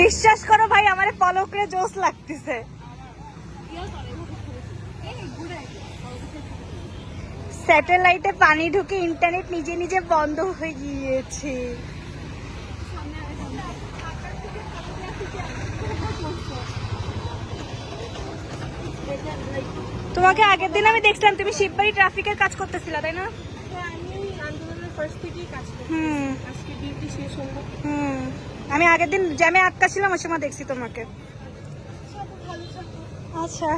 বিশ্বাস করো ভাই আমার পলকরে জোস লাগতেছে। স্যাটেলাইটে পানি ঢুকে ইন্টারনেট নিজে নিজে বন্ধ হয়ে গিয়েছে। তোমাকে আগের দিন আমি দেখছিলাম তুমি শিববাড়ি ট্রাফিকের কাজ করতেছিলা তাই না? আমি আন্দোলনের ফার্স্ট থেকেই কাজ করি হুম। আজকে ডিউটি শেষ হলো। হুম। আমি আগের দিন জ্যামে আটকা ছিলাম ওই সময় দেখছি তোমাকে। আচ্ছা।